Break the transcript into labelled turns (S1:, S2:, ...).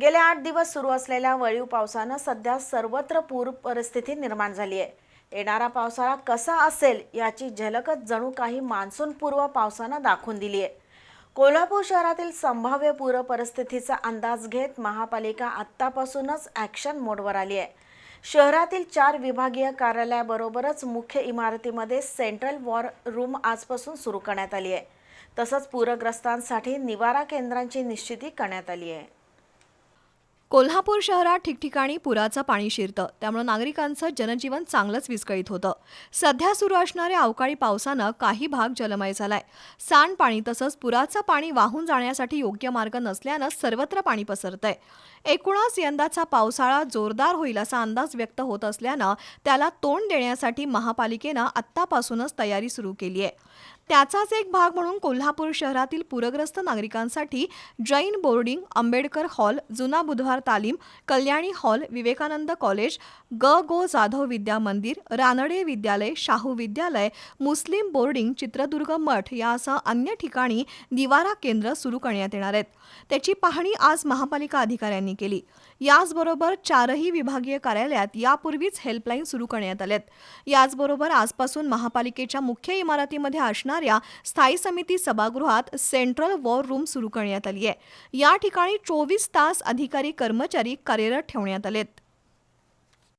S1: गेले आठ दिवस सुरू असलेल्या वळीव पावसानं सध्या सर्वत्र पूर परिस्थिती निर्माण झाली आहे. येणारा पावसाळा कसा असेल याची झलकच जणू काही मान्सूनपूर्व पावसानं दाखवून दिली आहे. कोल्हापूर शहरातील संभाव्य पूर परिस्थितीचा अंदाज घेत महापालिका आत्तापासूनच ॲक्शन मोडवर आली आहे. शहरातील चार विभागीय कार्यालयाबरोबरच मुख्य इमारतीमध्ये सेंट्रल वॉर रूम आजपासून सुरू करण्यात आली आहे. तसंच पूरग्रस्तांसाठी निवारा केंद्रांची निश्चिती करण्यात आली आहे.
S2: कोल्हापूर शहरात ठिकठिकाणी पुराचं पाणी शिरतं. त्यामुळे नागरिकांचं जनजीवन चांगलंच विस्कळीत होतं. सध्या सुरू असणाऱ्या अवकाळी पावसानं काही भाग जलमय झालाय. सांडपाणी तसंच पुराचं पाणी वाहून जाण्यासाठी योग्य मार्ग नसल्यानं सर्वत्र पाणी पसरतंय. एकूणच यंदाचा पावसाळा जोरदार होईल असा अंदाज व्यक्त होत असल्यानं त्याला तोंड देण्यासाठी महापालिकेनं आत्तापासूनच तयारी सुरू केली आहे. त्याचाच एक भाग म्हणून कोल्हापूर शहरातील पूरग्रस्त नागरिकांसाठी जैन बोर्डिंग आंबेडकर हॉल जुना बुधवार तालीम कल्याणी हॉल विवेकानंद कॉलेज ग गो जाधव विद्या मंदिर रानडे विद्यालय शाहू विद्यालय मुस्लिम बोर्डिंग चित्रदुर्ग मठ यासह अन्य ठिकाणी निवारा केंद्र सुरू करण्यात येणार आहेत. त्याची पाहणी आज महापालिका अधिकाऱ्यांनी केली. याचबरोबर चारही विभागीय कार्यालयात यापूर्वीच हेल्पलाईन सुरू करण्यात आल्यात याचबरोबर आजपासून महापालिकेच्या मुख्य इमारतीमध्ये असणाऱ्या स्थायी समिती सभागृहात सेंट्रल वॉर रूम सुरू करण्यात आली आहे. या ठिकाणी चोवीस तास अधिकारी कर्मचारी कार्यरत ठेवण्यात आलेत.